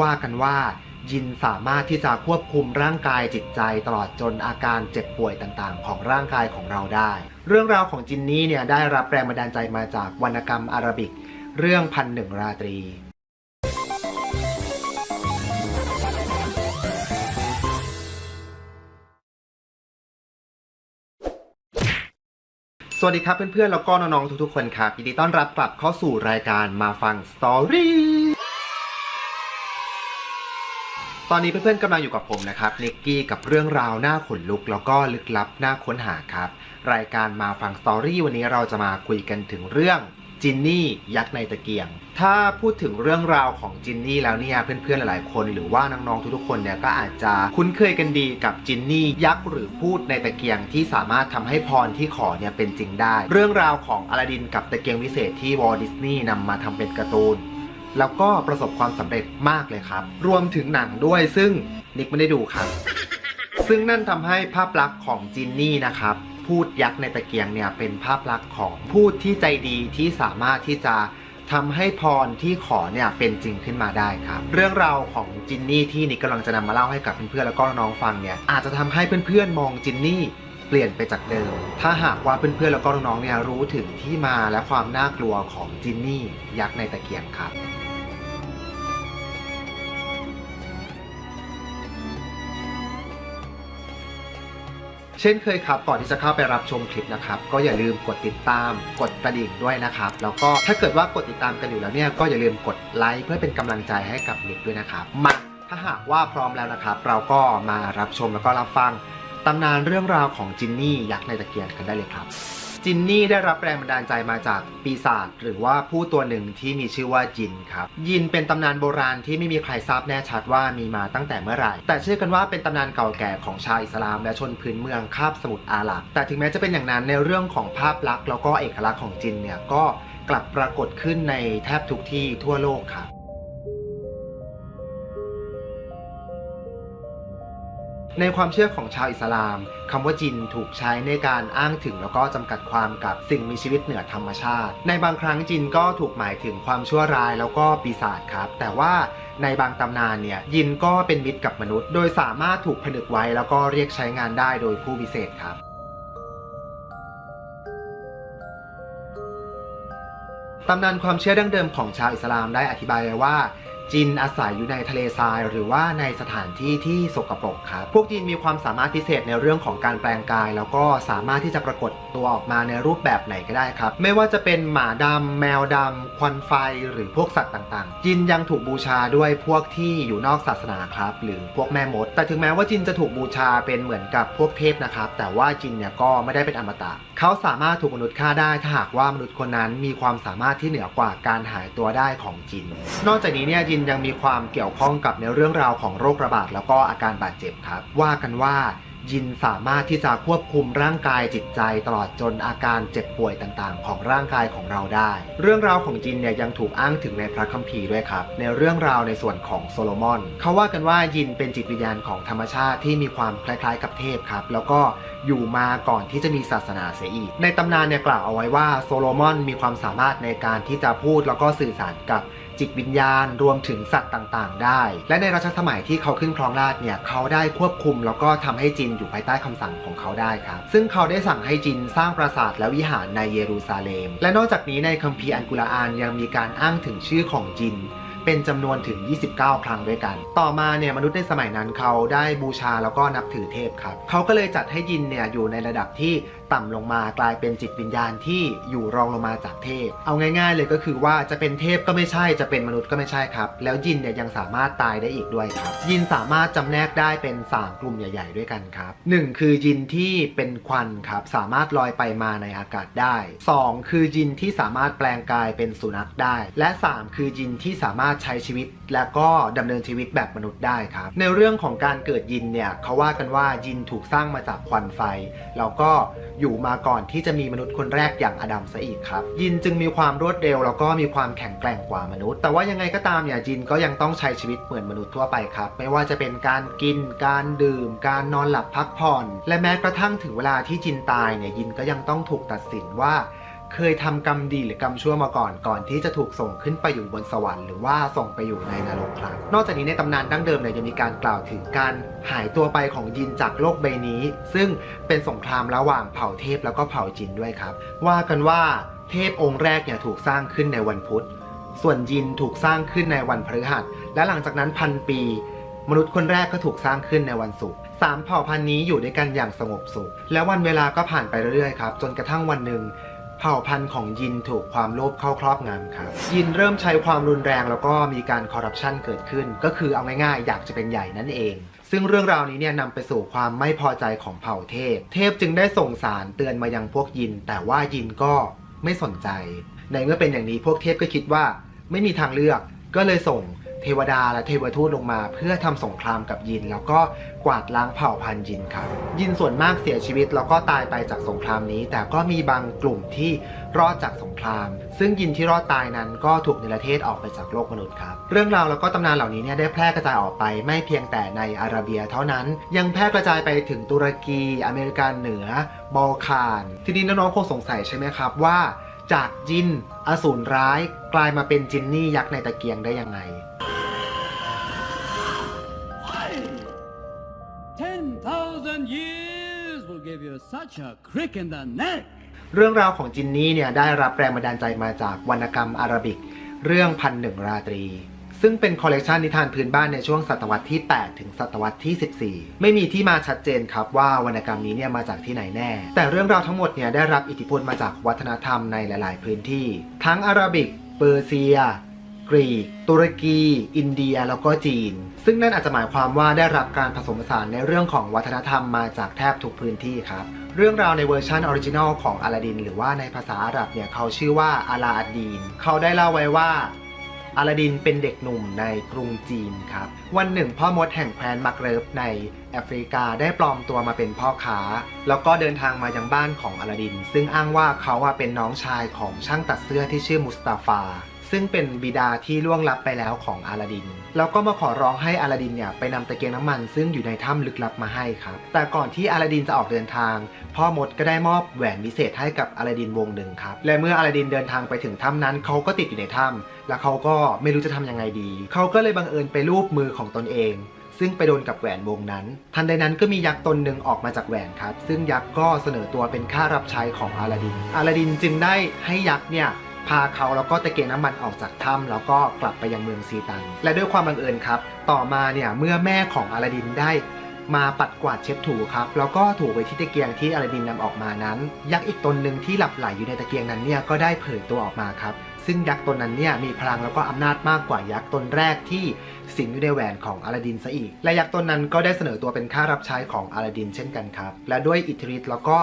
ว่ากันว่ายินสามารถที่จะควบคุมร่างกายจิตใจตลอดจนอาการเจ็บป่วยต่างๆ ของร่างกายของเราได้ เรื่องราวของจินนี่เนี่ยได้รับแรงบันดาลใจมาจากวรรณกรรมอารบิก เรื่องพันหนึ่งราตรีสวัสดีครับเพื่อนๆ แล้วก็น้องๆ ทุกๆ คนครับยินดีต้อนรับกลับเข้าสู่รายการมาฟังสตอรี่ ตอนนี้เพื่อนๆกำลังอยู่กับผมนะครับนิกกี้กับเรื่องราวหน่าขนลุก แล้วก็ลึกลับหน่าค้นหาครับ รายการมาฟังสตอรี่วันนี้เราจะมาคุยกันถึงเรื่องจินนี่ยักษ์ในตะเกียง ถ้าพูดถึงเรื่องราวของจินนี่แล้วเนี่ยเพื่อนๆหลายๆคน หรือว่าน้องๆทุกๆคนเนี่ยก็อาจจะคุ้นเคยกันดีกับจินนี่ยักษ์หรือพูดในตะเกียงที่สามารถทำให้พรที่ขอเนี่ยเป็นจริงได้ เรื่องราวของอลาดินกับตะเกียงวิเศษที่วอลดิสนีย์นำมาทำเป็นการ์ตูน แล้วก็ประสบความสำเร็จมากเลยครับ รวมถึงหนังด้วยซึ่งนิกไม่ได้ดูครับ ซึ่งนั่นทำให้ภาพลักษณ์ของจินนี่นะครับ พูดยักษ์ในตะเกียงเนี่ยเป็นภาพลักษณ์ของพูดที่ใจดีที่สามารถที่จะทำให้พรที่ขอเนี่ยเป็นจริงขึ้นมาได้ครับ เรื่องราวของจินนี่ที่นิกกำลังจะนำมาเล่าให้กับเพื่อนๆแล้วก็น้องๆฟังเนี่ยอาจจะทำให้เพื่อนๆมองจินนี่เปลี่ยนไปจากเดิม ถ้าหากว่าเพื่อนๆแล้วก็น้องๆเนี่ยรู้ถึงที่มาและความน่ากลัวของจินนี่ยักษ์ในตะเกียงครับ เช่นเคยครับ ก่อนที่จะเข้าไปรับชมคลิปนะครับ ก็อย่าลืมกดติดตาม กดกระดิ่งด้วยนะครับ แล้วก็ถ้าเกิดว่ากดติดตามกันอยู่แล้วเนี่ย ก็อย่าลืมกดไลค์เพื่อเป็นกำลังใจให้กับนิกด้วยนะครับ มาถ้าหากว่าพร้อมแล้วนะครับ เราก็มารับชมแล้วก็รับฟังตำนานเรื่องราวของจินนี่ยักษ์ในตะเกียงกันได้เลยครับ จินนี่ได้รับแรงบันดาลใจมาจากปีศาจหรือว่าผู้ตัวหนึ่งที่มีชื่อว่าจินครับ ยินเป็นตำนานโบราณที่ไม่มีใครทราบแน่ชัดว่ามีมาตั้งแต่เมื่อไหร่ แต่เชื่อกันว่าเป็นตำนานเก่าแก่ของชาวอิสลามและชนพื้นเมืองคาบสมุทรอาหรับ แต่ถึงแม้จะเป็นอย่างนั้นในเรื่องของภาพลักษณ์แล้วก็เอกลักษณ์ของจินเนี่ยก็กลับปรากฏขึ้นในแทบทุกที่ทั่วโลกครับ ในความเชื่อของชาวอิสลามคำว่าจินถูกใช้ในการอ้างถึงแล้วก็จำกัดความกับสิ่งมีชีวิตเหนือธรรมชาติ ในบางครั้งจินก็ถูกหมายถึงความชั่วร้ายแล้วก็ปีศาจครับ แต่ว่าในบางตำนานเนี่ยยินก็เป็นมิตรกับมนุษย์ โดยสามารถถูกผนึกไว้แล้วก็เรียกใช้งานได้โดยผู้วิเศษครับตำนานความเชื่อดั้งเดิมของชาวอิสลามได้อธิบายไว้ว่า จินอาศัยอยู่ในทะเลทราย หรือว่าในสถานที่ที่สกปรกครับพวกจินมีความสามารถพิเศษในเรื่องของการแปลงกาย แล้วก็สามารถที่จะปรากฏตัวออกมาในรูปแบบไหนก็ได้ครับ ไม่ว่าจะเป็นหมาดำแมวดำควันไฟ หรือพวกสัตว์ต่างๆ จินยังถูกบูชาด้วยพวกที่อยู่นอกศาสนาครับ หรือพวกแม่มด แต่ถึงแม้ว่าจินจะถูกบูชาเป็นเหมือนกับพวกเทพนะครับ แต่ว่าจินเนี่ยก็ไม่ได้เป็นอมตะเขาสามารถถูกมนุษย์ฆ่าได้ถ้าหากว่ามนุษย์คนนั้นมีความสามารถที่เหนือกว่าการหายตัวได้ของจิน นอกจากนี้เนี่ยจินยังมีความเกี่ยวข้องกับในเรื่องราวของโรคระบาดแล้วก็อาการบาดเจ็บครับ ว่ากันว่ายินสามารถที่จะควบคุมร่างกายจิตใจตลอดจนอาการเจ็บป่วยต่างๆ ของร่างกายของเราได้ เรื่องราวของจินเนี่ยยังถูกอ้างถึงในพระคัมภีร์ด้วยครับ ในเรื่องราวในส่วนของโซโลมอน เขาว่ากันว่ายินเป็นจิตวิญญาณของธรรมชาติที่มีความคล้ายๆกับเทพครับ แล้วก็อยู่มาก่อนที่จะมีศาสนาเสียอีก ในตำนานเนี่ยกล่าวเอาไว้ว่าโซโลมอนมีความสามารถในการที่จะพูดแล้วก็สื่อสารกับ จิตวิญญาณ รวมถึงสัตว์ต่างๆ ได้ และในรัชสมัยที่เขาขึ้นครองราชเนี่ยเขาได้ควบคุม แล้วก็ทำให้จินอยู่ภายใต้คำสั่งของเขาได้ครับซึ่งเขาได้สั่งให้จินสร้างปราสาทและวิหารในเยรูซาเล็ม และนอกจากนี้ในคัมภีร์อันกุรอานยังมีการอ้างถึงชื่อของจินเป็นจำนวนถึง 29 ครั้งด้วยกัน ต่อมาเนี่ยมนุษย์ในสมัยนั้นเขาได้บูชาแล้วก็นับถือเทพครับ เขาก็เลยจัดให้ยินเนี่ยอยู่ในระดับที่ ต่ำลงมากลายเป็นจิตวิญญาณที่อยู่รองลงมาจากเทพ เอาง่ายๆ เลยก็คือว่าจะเป็นเทพก็ไม่ใช่จะเป็นมนุษย์ก็ไม่ใช่ครับ แล้วยินเนี่ยยังสามารถตายได้อีกด้วยครับ ยินสามารถจำแนกได้เป็น 3 กลุ่มใหญ่ ๆ ด้วยกันครับหนึ่งคือยินที่เป็นควันครับสามารถลอยไปมาในอากาศได้ 2 คือยินที่สามารถแปลงกายเป็นสุนัขได้ และ 3 คือยินที่สามารถใช้ชีวิต และก็ดำเนินชีวิตแบบมนุษย์ได้ครับในเรื่องของการเกิดยินเนี่ยเขาว่ากันว่ายินถูกสร้างมาจากควันไฟแล้วก็อยู่มาก่อนที่จะมีมนุษย์คนแรกอย่างอดัมซะอีกครับ ยินจึงมีความรวดเร็วแล้วก็มีความแข็งแกร่งกว่ามนุษย์ แต่ว่ายังไงก็ตามเนี่ยจินก็ยังต้องใช้ชีวิตเหมือนมนุษย์ทั่วไปครับ ไม่ว่าจะเป็นการกิน การดื่ม การนอนหลับพักผ่อน และแม้กระทั่งถึงเวลาที่จินตายเนี่ยยินก็ยังต้องถูกตัดสินว่า เคยทำกรรมดีหรือกรรมชั่วมาก่อนก่อนที่จะถูกส่งขึ้นไปอยู่บนสวรรค์หรือว่าส่งไปอยู่ในนรกครับ นอกจากนี้ในตำนานดั้งเดิมเนี่ยยังมีการกล่าวถึงการหายตัวไปของยินจากโลกใบนี้ ซึ่งเป็นสงครามระหว่างเผ่าเทพแล้วก็เผ่าจินด้วยครับ ว่ากันว่าเทพองค์แรกเนี่ยถูกสร้างขึ้นในวันพุธ ส่วนยินถูกสร้างขึ้นในวันพฤหัส และหลังจากนั้นพันปี มนุษย์คนแรกก็ถูกสร้างขึ้นในวันศุกร์สามเผ่าพันธุ์นี้อยู่ด้วยกันอย่างสงบสุข และวันเวลาก็ผ่านไปเรื่อยๆครับจนกระทั่งวันหนึ่ง เผ่าพันธุ์ของยินถูกความโลภเข้าครอบงำครับ ยินเริ่มใช้ความรุนแรงแล้วก็มีการคอร์รัปชันเกิดขึ้น ก็คือเอาง่ายๆ อยากจะเป็นใหญ่นั่นเอง ซึ่งเรื่องราวนี้เนี่ยนำไปสู่ความไม่พอใจของเผ่าเทพ เทพจึงได้ส่งสารเตือนมายังพวกยิน แต่ว่ายินก็ไม่สนใจ ในเมื่อเป็นอย่างนี้พวกเทพก็คิดว่า ไม่มีทางเลือกก็เลยส่ง เทวดาและเทวทูตลงมา เพื่อทำสงครามกับยิน แล้วก็กวาดล้างเผ่าพันธุ์ยินครับ ยินส่วนมากเสียชีวิตแล้วก็ตายไปจากสงครามนี้ แต่ก็มีบางกลุ่มที่รอดจากสงคราม ซึ่งยินที่รอดตายนั้นก็ถูกเนประเทศออกไปจากโลกมนุษย์ครับ เรื่องราวแล้วก็ตำนานเหล่านี้เนี่ยได้แพร่กระจายออกไปไม่เพียงแต่ในอาระเบียเท่านั้น ยังแพร่กระจายไปถึงตุรกีอเมริกาเหนือบอลขาน ทีนี้น้องๆคงสงสัยใช่ไหมครับว่า จากจินอสูรร้าย กลายมาเป็นจินนี่ยักษ์ในตะเกียงได้ยังไง give you such a crick in the neck. เรื่องราวของจินนี่เนี่ยได้รับแรงบันดาลใจมาจากวรรณกรรมอาราบิก เรื่องพันหนึ่งราตรี ซึ่งเป็นคอลเลกชันนิทานพื้นบ้านในช่วงศตวรรษที่ 8 ถึงศตวรรษที่ 14 ไม่มีที่มาชัดเจนครับว่าวรรณกรรมนี้เนี่ยมาจากที่ไหนแน่ แต่เรื่องราวทั้งหมดเนี่ยได้รับอิทธิพลมาจากวัฒนธรรมในหลาย ๆ พื้นที่ ทั้งอาราบิก เปอร์เซีย กรีก ตุรกี อินเดีย แล้วก็จีน ซึ่งนั่นอาจจะหมายความว่าได้รับการผสมผสานในเรื่องของวัฒนธรรมมาจากแทบทุกพื้นที่ครับ เรื่องราวในเวอร์ชันออริจินอลของอลาดิน หรือว่าในภาษาอาหรับเนี่ยเขาชื่อว่าอาลาอดีน เขาได้เล่าไว้ว่าอลาดินเป็นเด็กหนุ่มในกรุงจีนครับ วันหนึ่งพ่อมดแห่งแคว้นมักเริบในแอฟริกาได้ปลอมตัวมาเป็นพ่อค้า แล้วก็เดินทางมายังบ้านของอลาดิน ซึ่งอ้างว่าเขาเป็นน้องชายของช่างตัดเสื้อที่ชื่อมุสตาฟา ซึ่งเป็นบิดาที่ล่วงลับไปแล้วของอาลาดิน แล้วก็มาขอร้องให้อาลาดินเนี่ยไปนำตะเกียงน้ำมัน ซึ่งอยู่ในถ้ำลึกลับมาให้ครับ แต่ก่อนที่อาลาดินจะออกเดินทาง พ่อมดก็ได้มอบแหวนวิเศษให้กับอาลาดินวงหนึ่งครับ และเมื่ออาลาดินเดินทางไปถึงถ้ำนั้นเขาก็ติดอยู่ในถ้ำและเขาก็ไม่รู้จะทำยังไงดี เขาก็เลยบังเอิญไปรูปมือของตนเองซึ่งไปโดนกับแหวนวงนั้น ทันใดนั้นก็มียักษ์ตนหนึ่งออกมาจากแหวนครับ ซึ่งยักษ์ก็เสนอตัวเป็นข้ารับใช้ของอาลาดิน อาลาดินจึงได้ให้ยักษ์เนี่ย พาเขาแล้วก็ตะเกียงน้ำมันออกจากถ้ำแล้วก็กลับไปยังเมืองซีตัน และด้วยความบังเอิญครับ ต่อมาเนี่ยเมื่อแม่ของอาลาดินได้มาปัดกวาดเช็ดถูครับ แล้วก็ถูไปที่ตะเกียงที่อาลาดินนำออกมานั้น ยักษ์อีกตนหนึ่งที่หลับไหลอยู่ในตะเกียงนั้นเนี่ยก็ได้เผยตัวออกมาครับ ซึ่งยักษ์ตนนั้นเนี่ยมีพลังแล้วก็อำนาจมากกว่ายักษ์ตนแรกที่สิงอยู่ในแหวนของอาลาดินซะอีก และยักษ์ตนนั้นก็ได้เสนอตัวเป็นข้ารับใช้ของอาลาดินเช่นกันครับ และด้วยอิทธิฤทธิ์แล้วก็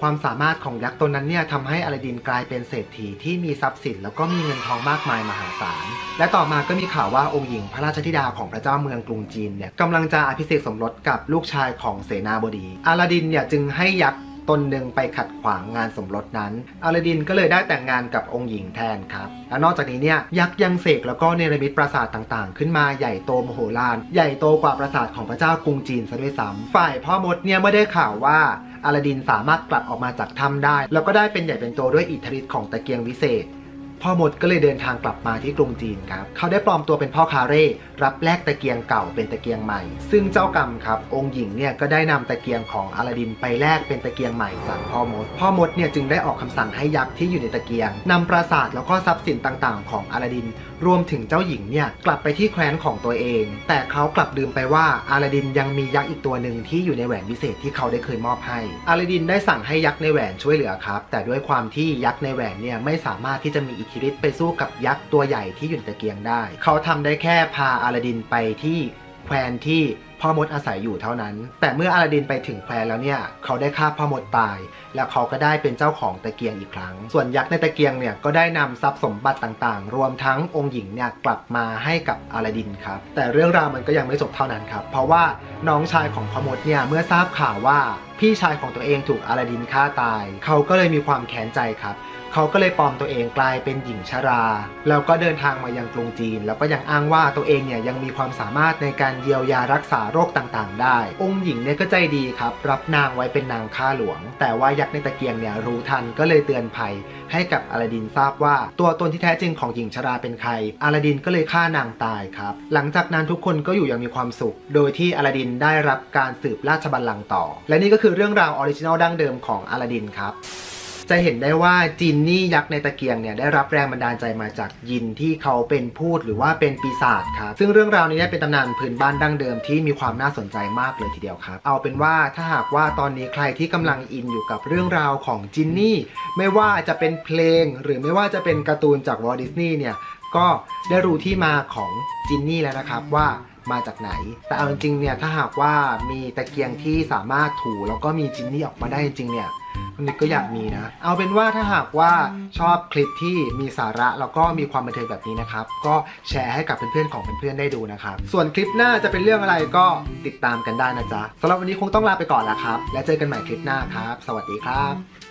ความสามารถของยักษ์ตนนั้นเนี่ยทำให้อลาดินกลายเป็นเศรษฐีที่มีทรัพย์สินแล้วก็มีเงินทองมากมายมหาศาล และต่อมาก็มีข่าวว่าองค์หญิงพระราชธิดาของพระเจ้าเมืองกรุงจีนเนี่ยกำลังจะอภิเษกสมรสกับลูกชายของเสนาบดีอาลาดินเนี่ยจึงให้ยักษ์ตนหนึ่งไปขัดขวางงานสมรสนั้นอาลาดินก็เลยได้แต่งงานกับองค์หญิงแทนครับ และนอกจากนี้เนี่ยยักษ์ยังเสกแล้วก็เนรมิตปราสาทต่างๆ ขึ้นมาใหญ่โตมโหฬารใหญ่โตกว่าปราสาทของพระเจ้ากรุงจีนซะด้วยซ้ำฝ่ายพ่อมดเนี่ยเมื่อได้ข่าวว่า อาลาดินสามารถกลับออกมาจากถ้ำได้ แล้วก็ได้เป็นใหญ่เป็นโตด้วยอิทธิฤทธิ์ของตะเกียงวิเศษ พ่อมดก็เลยเดินทางกลับมาที่กรุงจีนครับ เขาได้ปลอมตัวเป็นพ่อคาเร่รับแลกตะเกียงเก่าเป็นตะเกียงใหม่ ซึ่งเจ้ากรรมครับ องค์หญิงเนี่ยก็ได้นำตะเกียงของอลาดินไปแลกเป็นตะเกียงใหม่จากพ่อมด พ่อมดเนี่ยจึงได้ออกคำสั่งให้ยักษ์ที่อยู่ในตะเกียงนำปราสาทแล้วก็ทรัพย์สินต่างๆ ของอลาดิน รวมถึงเจ้าหญิงเนี่ยกลับไปที่แคว้นของตัวเอง แต่เขากลับลืมไปว่าอลาดินยังมียักษ์อีกตัวหนึ่งที่อยู่ในแหวนวิเศษที่เขาได้เคยมอบให้อลาดินได้สั่งให้ยักษ์ในแหวนช่วยเหลือครับ แต่ด้วยความที่ยักษ์ในแหวนเนี่ยไม่สามารถที่จะมีอิทธิฤทธิ์ไปสู้กับยักษ์ตัวใหญ่ที่อยู่ในตะเกียงได้ เขาทำได้แค่พาอาลาดินไปที่แคว้นที่พ่อมดอาศัยอยู่เท่านั้น แต่เมื่ออาลาดินไปถึงแคว้นแล้วเนี่ย เขาได้ฆ่าพ่อมดตาย แล้วเขาก็ได้เป็นเจ้าของตะเกียงอีกครั้ง ส่วนยักษ์ในตะเกียงเนี่ยก็ได้นำทรัพย์สมบัติต่างๆ รวมทั้งองค์หญิงเนี่ยกลับมาให้กับอาลาดินครับ แต่เรื่องราวมันก็ยังไม่จบเท่านั้นครับ เพราะว่าน้องชายของพ่อมดเนี่ยเมื่อทราบข่าวว่าพี่ชายของตัวเองถูกอลาดินฆ่าตาย เขาก็เลยมีความแค้นใจครับ เขาก็เลยปลอมตัวเองกลายเป็นหญิงชรา แล้วก็เดินทางมายังกรุงจีน แล้วก็ยังอ้างว่าตัวเองเนี่ยยังมีความสามารถในการเยียวยารักษาโรคต่างๆ ได้ องค์หญิงเนี่ยก็ใจดีครับ รับนางไว้เป็นนางข้าหลวง แต่ว่ายักษ์ในตะเกียงเนี่ยรู้ทันก็เลยเตือนภัย ให้กับอลาดินทราบว่า ตัวตนที่แท้จริงของหญิงชราเป็นใครอลาดินก็เลยฆ่านางตายครับ หลังจากนั้นทุกคนก็อยู่อย่างมีความสุข โดยที่อลาดินได้รับการสืบราชบัลลังก์ต่อ และนี่ก็คือือเรื่องราวออริจินอลดั้งเดิมของอลาดินครับ จะเห็นได้ว่าจินนี่ยักษ์ในตะเกียงเนี่ยได้รับแรงบันดาลใจมาจากยินที่เขาเป็นพูดหรือว่าเป็นปีศาจครับ ซึ่งเรื่องราวนี้เนี่ยเป็นตำนานพื้นบ้านดั้งเดิมที่มีความน่าสนใจมากเลยทีเดียวครับ เอาเป็นว่าถ้าหากว่าตอนนี้ใครที่กำลังอินอยู่กับเรื่องราวของจินนี่ไม่ว่าจะเป็นเพลง หรือไม่ว่าจะเป็นการ์ตูนจากวอลดิสนีย์เนี่ยก็ได้รู้ที่มาของจินนี่แล้วนะครับว่า มาจากไหน แต่เอาจริงๆเนี่ยถ้าหากว่ามีตะเกียงที่สามารถถูแล้วก็มีจินนี่ออกมาได้จริงๆเนี่ยนิกก็อยากมีนะ เอาเป็นว่าถ้าหากว่าชอบคลิปที่มีสาระแล้วก็มีความบันเทิงแบบนี้นะครับ ก็แชร์ให้กับเพื่อนๆของเพื่อนๆได้ดูนะครับ ส่วนคลิปหน้าจะเป็นเรื่องอะไรก็ติดตามกันได้นะจ๊ะสำหรับวันนี้คงต้องลาไปก่อนแล้วครับ และเจอกันใหม่คลิปหน้าครับ สวัสดีครับ